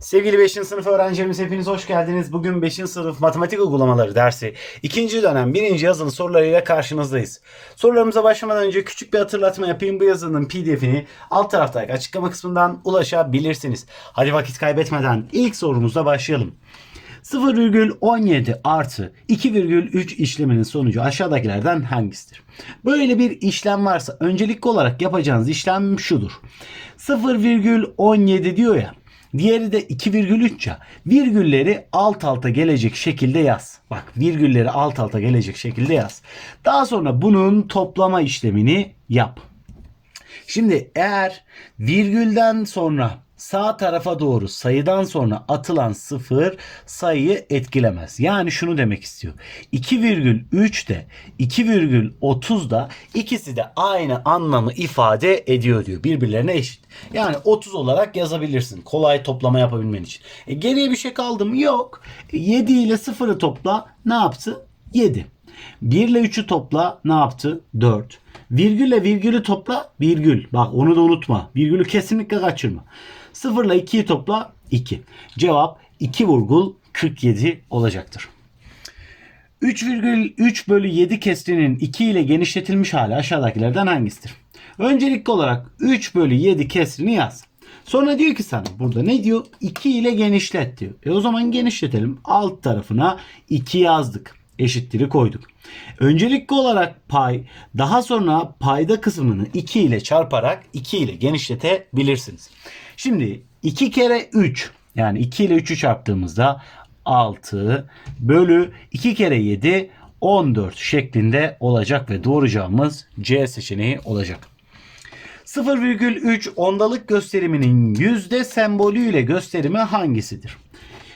Sevgili 5. sınıf öğrencilerimiz hepiniz hoş geldiniz. Bugün 5. sınıf matematik uygulamaları dersi 2. dönem 1. yazılı sorularıyla karşınızdayız. Sorularımıza başlamadan önce küçük bir hatırlatma yapayım. Bu yazının pdf'ini alt taraftaki açıklama kısmından ulaşabilirsiniz. Hadi vakit kaybetmeden ilk sorumuzla başlayalım. 0,17 artı 2,3 işleminin sonucu aşağıdakilerden hangisidir? Böyle bir işlem varsa öncelikli olarak yapacağınız işlem şudur. 0,17 diyor ya. Diğeri de 2,3 ya. Virgülleri alt alta gelecek şekilde yaz. Bak virgülleri alt alta gelecek şekilde yaz. Daha sonra bunun toplama işlemini yap. Şimdi eğer virgülden sonra sağ tarafa doğru sayıdan sonra atılan sıfır sayıyı etkilemez. Yani şunu demek istiyor. 2,3 de 2,30 da ikisi de aynı anlamı ifade ediyor diyor. Birbirlerine eşit. Yani 30 olarak yazabilirsin. Kolay toplama yapabilmen için. E, geriye bir şey kaldı mı? Yok. E, 7 ile 0'ı topla ne yaptı? 7. 1 ile 3'ü topla ne yaptı? 4. Virgülle virgülü topla virgül. Bak onu da unutma. Virgülü kesinlikle kaçırma. 0 ile 2'yi topla 2. Cevap 2,47 olacaktır. 3,3 bölü 7 kesrinin 2 ile genişletilmiş hali aşağıdakilerden hangisidir? Öncelikli olarak 3 bölü 7 kesrini yaz. Sonra diyor ki sana burada ne diyor? 2 ile genişlet diyor. E o zaman genişletelim. Alt tarafına 2 yazdık. Eşittir'i koyduk. Öncelikli olarak pay daha sonra payda kısmını 2 ile çarparak 2 ile genişletebilirsiniz. Şimdi 2 kere 3 yani 2 ile 3'ü çarptığımızda 6 bölü 2 kere 7 14 şeklinde olacak ve doğru cevabımız C seçeneği olacak. 0,3 ondalık gösteriminin yüzde sembolüyle gösterimi hangisidir?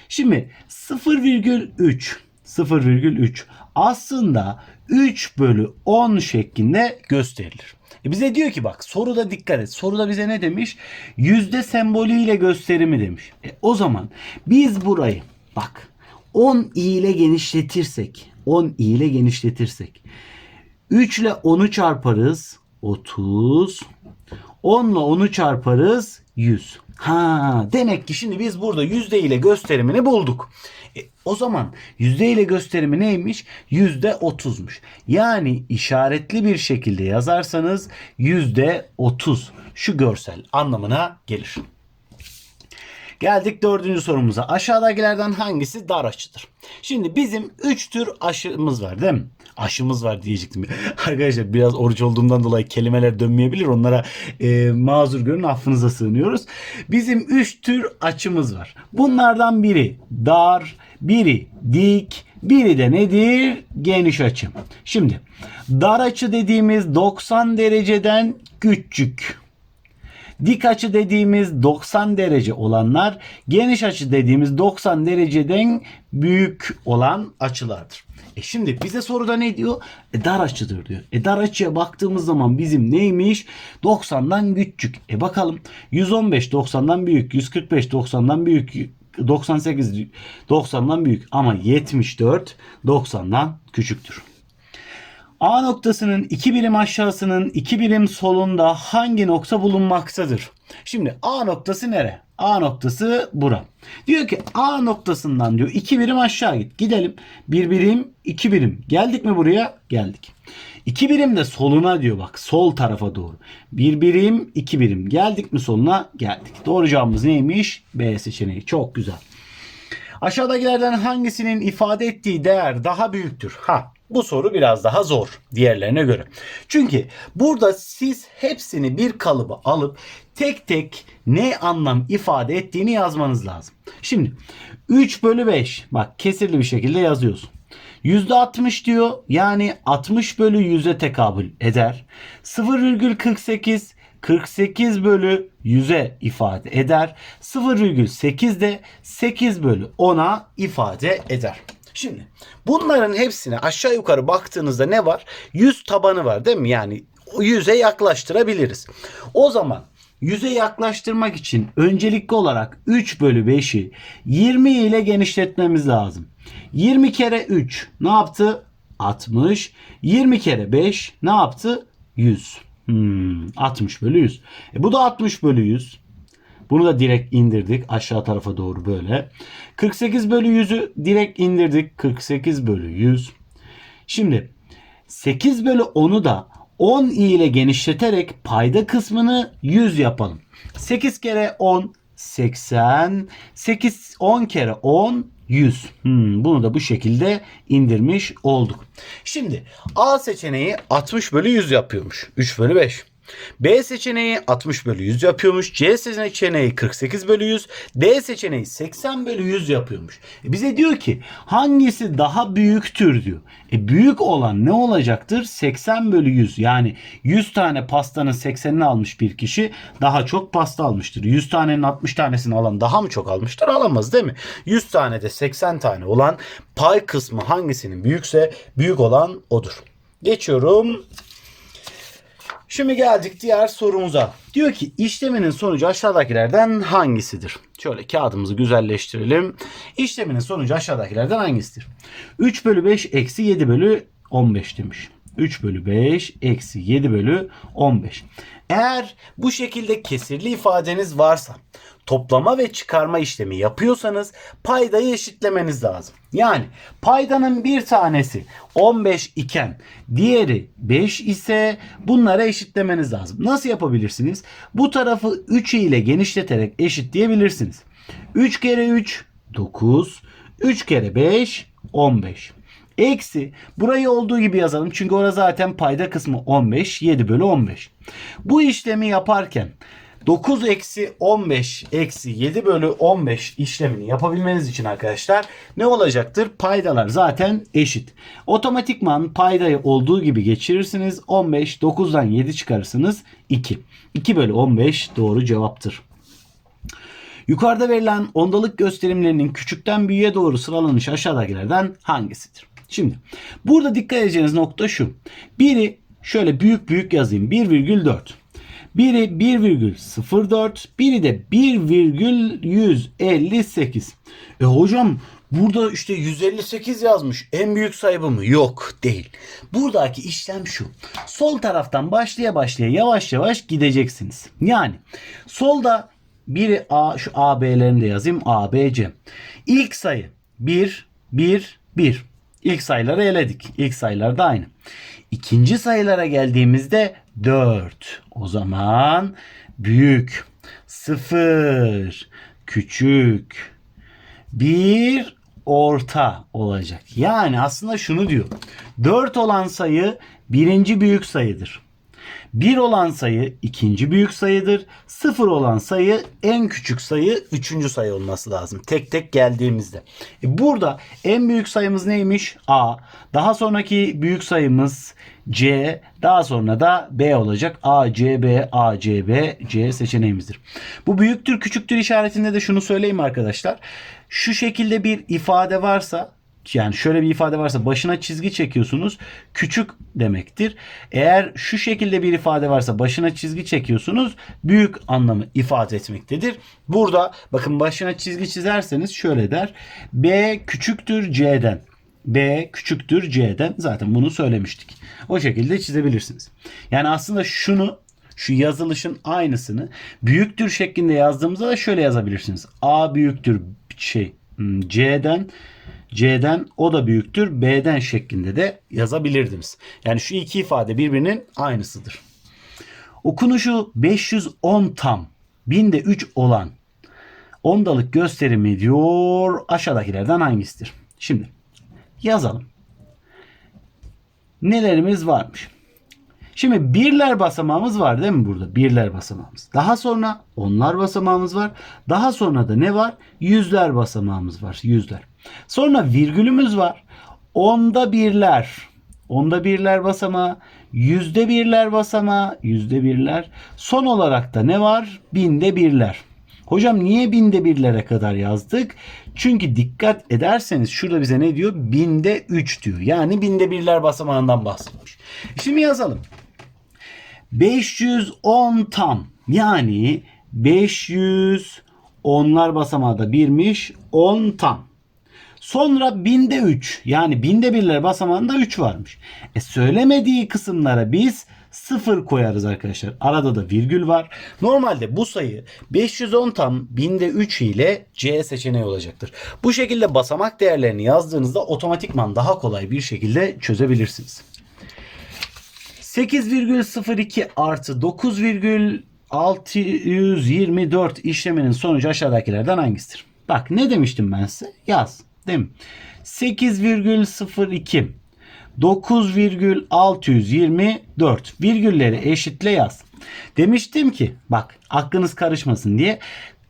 Şimdi 0,3 0,3 aslında 3 bölü 10 şeklinde gösterilir. E bize diyor ki bak soruda dikkat et. Soruda bize ne demiş? Yüzde sembolüyle gösterimi demiş. E o zaman biz burayı bak 10 i ile genişletirsek 10 i ile genişletirsek 3 ile 10'u çarparız 30 10 ile 10'u çarparız 100. Ha demek ki şimdi biz burada yüzde ile gösterimini bulduk. E, o zaman yüzde ile gösterimi neymiş? Yüzde 30'muş. Yani işaretli bir şekilde yazarsanız yüzde 30 şu görsel anlamına gelir. Geldik dördüncü sorumuza. Aşağıdakilerden hangisi dar açıdır? Şimdi bizim 3 tür aşımız var değil mi? Aşımız var diyecektim. Arkadaşlar biraz oruç olduğumdan dolayı kelimeler dönmeyebilir. Onlara e, mazur görün affınıza sığınıyoruz. Bizim 3 tür açımız var. Bunlardan biri dar, biri dik, biri de nedir? Geniş açı. Şimdi dar açı dediğimiz 90 dereceden küçük. Dik açı dediğimiz 90 derece olanlar, geniş açı dediğimiz 90 dereceden büyük olan açılardır. E şimdi bize soruda ne diyor? E dar açıdır diyor. E dar açıya baktığımız zaman bizim neymiş? 90'dan küçük. E bakalım 115 90'dan büyük, 145 90'dan büyük, 98 90'dan büyük ama 74 90'dan küçüktür. A noktasının iki birim aşağısının iki birim solunda hangi nokta bulunmaktadır? Şimdi A noktası nere? A noktası bura. Diyor ki A noktasından diyor iki birim aşağı git. Gidelim. Bir birim, iki birim. Geldik mi buraya? Geldik. İki birim de soluna diyor bak. Sol tarafa doğru. Bir birim, iki birim. Geldik mi soluna? Geldik. Doğru cevabımız neymiş? B seçeneği. Çok güzel. Aşağıdakilerden hangisinin ifade ettiği değer daha büyüktür? Ha, bu soru biraz daha zor diğerlerine göre. Çünkü burada siz hepsini bir kalıba alıp tek tek ne anlam ifade ettiğini yazmanız lazım. Şimdi 3 bölü 5 bak kesirli bir şekilde yazıyorsun. %60 diyor yani 60 bölü 100'e tekabül eder. 0,48 48 bölü 100'e ifade eder. 0,8 de 8 bölü 10'a ifade eder. Şimdi bunların hepsine aşağı yukarı baktığınızda ne var? 100 tabanı var değil mi? Yani 100'e yaklaştırabiliriz. O zaman 100'e yaklaştırmak için öncelikli olarak 3 bölü 5'i 20 ile genişletmemiz lazım. 20 kere 3 ne yaptı? 60. 20 kere 5 ne yaptı? 100. Hmm, 60 bölü 100. E, bu da 60 bölü 100. Bunu da direkt indirdik aşağı tarafa doğru böyle. 48 bölü 100'ü direkt indirdik. 48 bölü 100. Şimdi 8 bölü 10'u da 10 ile genişleterek payda kısmını 100 yapalım. 8 kere 10 80. 8 10 kere 10 100. Hmm, bunu da bu şekilde indirmiş olduk. Şimdi A seçeneği 60 bölü 100 yapıyormuş. 3 bölü 5. B seçeneği 60 bölü 100 yapıyormuş. C seçeneği 48 bölü 100. D seçeneği 80 bölü 100 yapıyormuş. E bize diyor ki hangisi daha büyüktür diyor. E büyük olan ne olacaktır? 80 bölü 100. Yani 100 tane pastanın 80'ini almış bir kişi daha çok pasta almıştır. 100 tanenin 60 tanesini alan daha mı çok almıştır? Alamaz değil mi? 100 tane de 80 tane olan pay kısmı hangisinin büyükse büyük olan odur. Geçiyorum Şimdi geldik diğer sorumuza. Diyor ki işleminin sonucu aşağıdakilerden hangisidir? Şöyle kağıdımızı güzelleştirelim. İşleminin sonucu aşağıdakilerden hangisidir? 3 bölü 5 eksi 7 bölü 15 demiş. 3 bölü 5 eksi 7 bölü 15. Eğer bu şekilde kesirli ifadeniz varsa toplama ve çıkarma işlemi yapıyorsanız paydayı eşitlemeniz lazım. Yani paydanın bir tanesi 15 iken diğeri 5 ise bunlara eşitlemeniz lazım. Nasıl yapabilirsiniz? Bu tarafı 3 ile genişleterek eşitleyebilirsiniz. 3 kere 3 9, 3 kere 5 15. Eksi burayı olduğu gibi yazalım. Çünkü orada zaten payda kısmı 15. 7 bölü 15. Bu işlemi yaparken 9 eksi 15 eksi 7 bölü 15 işlemini yapabilmeniz için arkadaşlar ne olacaktır? Paydalar zaten eşit. Otomatikman paydayı olduğu gibi geçirirsiniz. 15 9'dan 7 çıkarırsınız 2. 2 bölü 15 doğru cevaptır. Yukarıda verilen ondalık gösterimlerinin küçükten büyüğe doğru sıralanışı aşağıdakilerden hangisidir? Şimdi burada dikkat edeceğiniz nokta şu. Biri şöyle büyük büyük yazayım 1,4. Biri 1,04, biri de 1,158. E hocam burada işte 158 yazmış. En büyük sayı bu mu? Yok değil. Buradaki işlem şu. Sol taraftan başlaya başlaya yavaş yavaş gideceksiniz. Yani solda biri A, şu A, B'lerini de yazayım. A, B, C. İlk sayı 1, 1, 1. İlk sayıları eledik. İlk sayılar da aynı. İkinci sayılara geldiğimizde 4. O zaman büyük, 0, küçük, 1 orta olacak. Yani aslında şunu diyor. 4 olan sayı birinci büyük sayıdır. 1 olan sayı ikinci büyük sayıdır. 0 olan sayı en küçük sayı üçüncü sayı olması lazım. Tek tek geldiğimizde. E burada en büyük sayımız neymiş? A. Daha sonraki büyük sayımız C. Daha sonra da B olacak. A, C, B, A, C, B, C seçeneğimizdir. Bu büyüktür küçüktür işaretinde de şunu söyleyeyim arkadaşlar. Şu şekilde bir ifade varsa yani şöyle bir ifade varsa başına çizgi çekiyorsunuz küçük demektir. Eğer şu şekilde bir ifade varsa başına çizgi çekiyorsunuz büyük anlamı ifade etmektedir. Burada bakın başına çizgi çizerseniz şöyle der. B küçüktür C'den. B küçüktür C'den. Zaten bunu söylemiştik. O şekilde çizebilirsiniz. Yani aslında şunu şu yazılışın aynısını büyüktür şeklinde yazdığımızda da şöyle yazabilirsiniz. A büyüktür şey hmm, C'den C'den o da büyüktür B'den şeklinde de yazabilirdiniz. Yani şu iki ifade birbirinin aynısıdır. Okunuşu 510 tam, binde 3 olan ondalık gösterimi diyor aşağıdakilerden hangisidir? Şimdi yazalım. Nelerimiz varmış? Şimdi birler basamağımız var değil mi burada? Birler basamağımız. Daha sonra onlar basamağımız var. Daha sonra da ne var? Yüzler basamağımız var. Yüzler. Sonra virgülümüz var. Onda birler. Onda birler basamağı. Yüzde birler basamağı. Yüzde birler. Son olarak da ne var? Binde birler. Hocam niye binde birlere kadar yazdık? Çünkü dikkat ederseniz şurada bize ne diyor? Binde üç diyor. Yani binde birler basamağından bahsetmiş. Şimdi yazalım. 510 tam. Yani 500 onlar basamağı da birmiş. 10 tam. Sonra binde 3 yani binde birler basamağında 3 varmış. E söylemediği kısımlara biz sıfır koyarız arkadaşlar. Arada da virgül var. Normalde bu sayı 510 tam binde 3 ile C seçeneği olacaktır. Bu şekilde basamak değerlerini yazdığınızda otomatikman daha kolay bir şekilde çözebilirsiniz. 8,02 artı 9,624 işleminin sonucu aşağıdakilerden hangisidir? Bak ne demiştim ben size? Yaz. Değil mi? 8,02 9,624 virgülleri eşitle yaz. Demiştim ki bak aklınız karışmasın diye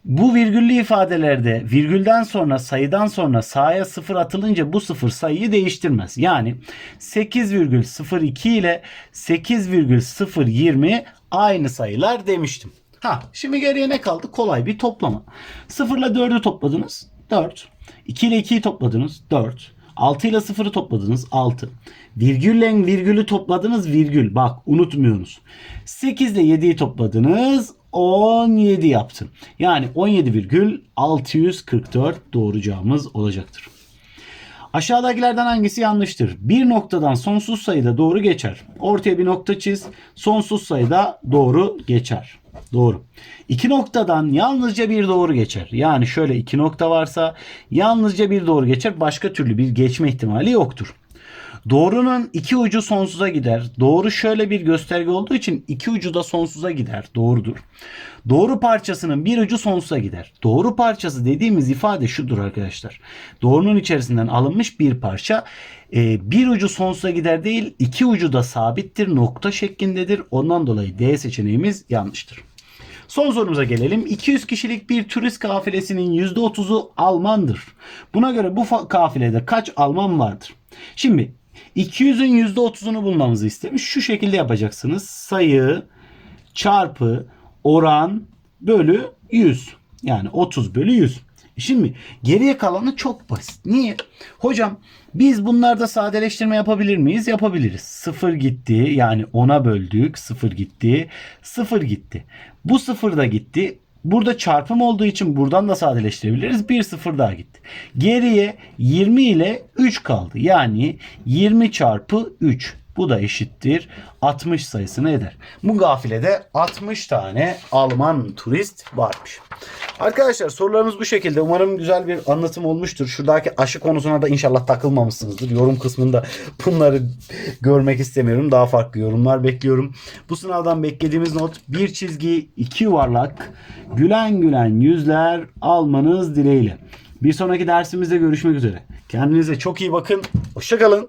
bu virgüllü ifadelerde virgülden sonra sayıdan sonra sağa sıfır atılınca bu sıfır sayıyı değiştirmez. Yani 8,02 ile 8,020 aynı sayılar demiştim. Ha şimdi geriye ne kaldı? Kolay bir toplama. 0 ile 4'ü topladınız. 4. 2 ile 2'yi topladınız. 4. 6 ile 0'ı topladınız. 6. Virgülle virgülü topladınız. Virgül. Bak unutmuyorsunuz. 8 ile 7'yi topladınız. 17 yaptı. Yani 17,644 doğru cevabımız olacaktır. Aşağıdakilerden hangisi yanlıştır? Bir noktadan sonsuz sayıda doğru geçer. Ortaya bir nokta çiz. Sonsuz sayıda doğru geçer. Doğru. İki noktadan yalnızca bir doğru geçer. Yani şöyle iki nokta varsa yalnızca bir doğru geçer. Başka türlü bir geçme ihtimali yoktur. Doğrunun iki ucu sonsuza gider. Doğru şöyle bir gösterge olduğu için iki ucu da sonsuza gider. Doğrudur. Doğru parçasının bir ucu sonsuza gider. Doğru parçası dediğimiz ifade şudur arkadaşlar. Doğrunun içerisinden alınmış bir parça e, bir ucu sonsuza gider değil iki ucu da sabittir nokta şeklindedir. Ondan dolayı D seçeneğimiz yanlıştır. Son sorumuza gelelim. 200 kişilik bir turist kafilesinin %30'u Almandır. Buna göre bu kafilede kaç Alman vardır? Şimdi 200'ün %30'unu bulmamızı istemiş. Şu şekilde yapacaksınız. Sayı çarpı oran bölü 100. Yani 30 bölü 100. Şimdi geriye kalanı çok basit. Niye? Hocam biz bunlarda sadeleştirme yapabilir miyiz? Yapabiliriz. 0 gitti. Yani 10'a böldük. 0 gitti. 0 gitti. Bu 0 da gitti. Burada çarpım olduğu için buradan da sadeleştirebiliriz. Bir sıfır daha gitti. Geriye 20 ile 3 kaldı. Yani 20 çarpı 3. Bu da eşittir 60 sayısını eder. Bu gafilede 60 tane Alman turist varmış. Arkadaşlar sorularımız bu şekilde. Umarım güzel bir anlatım olmuştur. Şuradaki aşı konusuna da inşallah takılmamışsınızdır. Yorum kısmında bunları görmek istemiyorum. Daha farklı yorumlar bekliyorum. Bu sınavdan beklediğimiz not bir çizgi, iki yuvarlak, gülen gülen yüzler almanız dileğiyle. Bir sonraki dersimizde görüşmek üzere. Kendinize çok iyi bakın. Hoşçakalın.